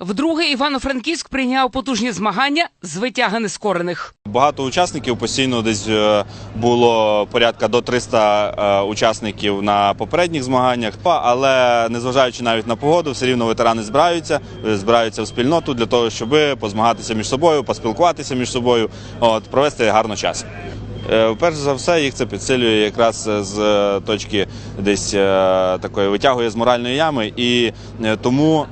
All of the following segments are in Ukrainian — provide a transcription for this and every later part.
Вдруге Івано-Франківськ прийняв потужні змагання з витяги нескорених. Багато учасників постійно десь е, було порядка до 300 е, учасників на попередніх змаганнях. Але незважаючи навіть на погоду, все рівно ветерани збираються, е, збираються в спільноту для того, щоб позмагатися між собою, поспілкуватися між собою, от провести гарно час. Е, Перш за все, їх це підсилює якраз е, з е, точки десь такої витягує з моральної ями, і тому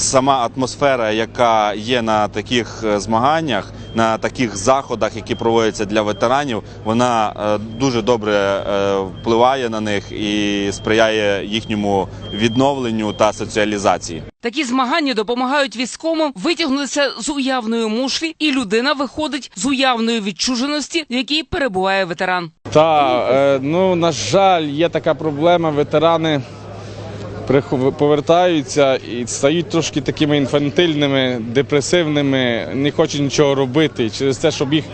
сама атмосфера, яка є на таких е, змаганнях, на таких заходах, які проводяться для ветеранів, вона е, дуже добре е, впливає на них і сприяє їхньому відновленню та соціалізації. Такі змагання допомагають військовим витягнутися з уявної мушлі, і людина виходить з уявної відчуженості, в якій перебуває ветеран. Та ну на жаль, є така проблема. Ветерани повертаються і стають трошки такими інфантильними, депресивними, не хочуть нічого робити. Через те, щоб їх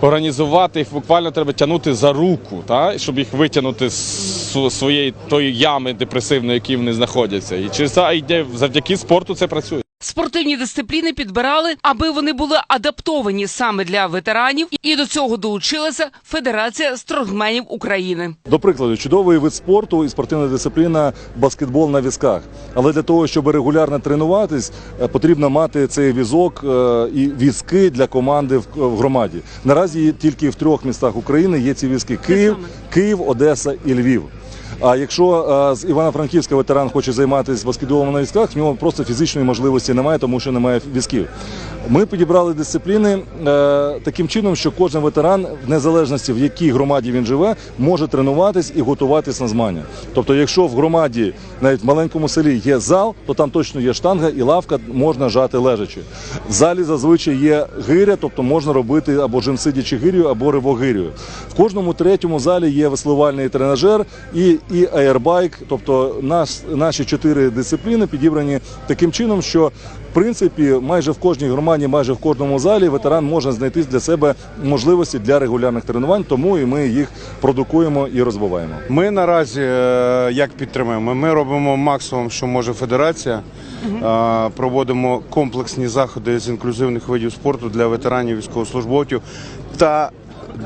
організувати, їх буквально треба тягнути за руку, та? щоб їх витягнути з своєї тої ями депресивної, в якій вони знаходяться. І через це йде завдяки спорту це працює. Спортивні дисципліни підбирали, аби вони були адаптовані саме для ветеранів, і до цього долучилася Федерація стронгменів України. До прикладу, чудовий вид спорту і спортивна дисципліна баскетбол на візках. Але для того, щоб регулярно тренуватись, е, потрібно мати цей візок е, і візки для команди в в громаді. Наразі тільки в трьох містах України є ці візки: Київ, Київ, Одеса і Львів. А якщо е, з Івано-Франківська ветеран хоче займатися баскетболом на візках, в нього просто фізичної можливості немає, тому що немає візків. Ми підібрали дисципліни е, таким чином, що кожен ветеран, в незалежності в якій громаді він живе, може тренуватись і готуватись на змагання. Тобто, якщо в громаді, навіть в маленькому селі, є зал, то там точно є штанга і лавка можна жати лежачи. В залі зазвичай є гиря, тобто можна робити або жим сидячи гирю, або ривогирю. В кожному третьому залі є веслувальний тренажер і, і аербайк. Тобто наш, наші чотири дисципліни підібрані таким чином, що в принципі майже в кожній громаді, майже в кожному залі ветеран може знайти для себе можливості для регулярних тренувань, тому і ми їх продукуємо і розвиваємо. Ми наразі е, як підтримуємо? Ми робимо максимум, що може федерація. Проводимо комплексні заходи з інклюзивних видів спорту для ветеранів військовослужбовців та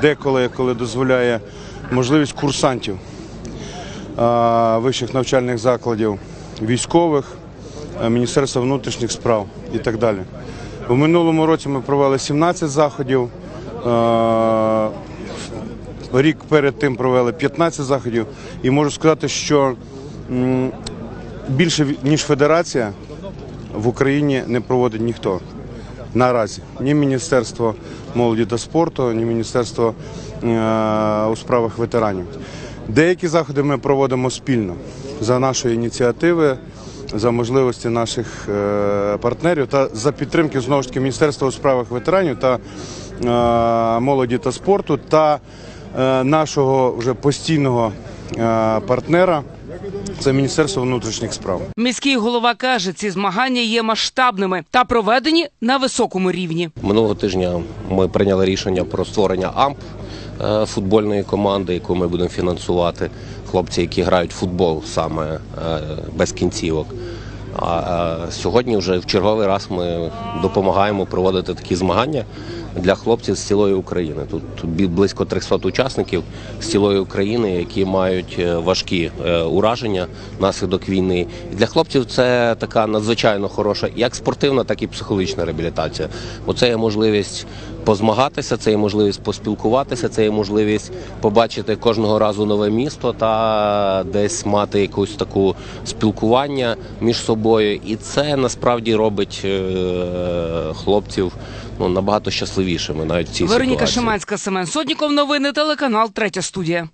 деколи, коли дозволяє можливість курсантів вищих навчальних закладів, військових, е, Міністерства внутрішніх справ і так далі. У минулому році ми провели 17 заходів. Е, Рік перед тим провели 15 заходів, і можу сказати, що більше ніж федерація в Україні не проводить ніхто наразі. Ні Міністерство молоді та спорту, ні Міністерство е, у справах ветеранів. Деякі заходи ми проводимо спільно за нашої ініціативи, за можливості наших е, партнерів та за підтримки знову ж таки Міністерства у справах ветеранів та е, молоді та спорту та е, нашого вже постійного партнера. Це Міністерство внутрішніх справ. Міський голова каже, ці змагання є масштабними та проведені на високому рівні. Минулого тижня ми прийняли рішення про створення АМП е, футбольної команди, яку ми будемо фінансувати. Хлопці, які грають в футбол саме е, без кінцівок. А е, сьогодні вже в черговий раз ми допомагаємо проводити такі змагання для хлопців з цілої України. Тут близько 300 учасників з цілої України, які мають е, важкі е, ураження внаслідок війни. Для хлопців це така надзвичайно хороша як спортивна, так і психологічна реабілітація. Бо це є можливість позмагатися, це є можливість поспілкуватися, це є можливість побачити кожного разу нове місто та десь мати якусь таку спілкування між собою. І це насправді робить е, хлопців ну, набагато щасливішими навіть в цій Вероніка ситуації. Шиманська, Семен Сотніков. Новини телеканал Третя студія.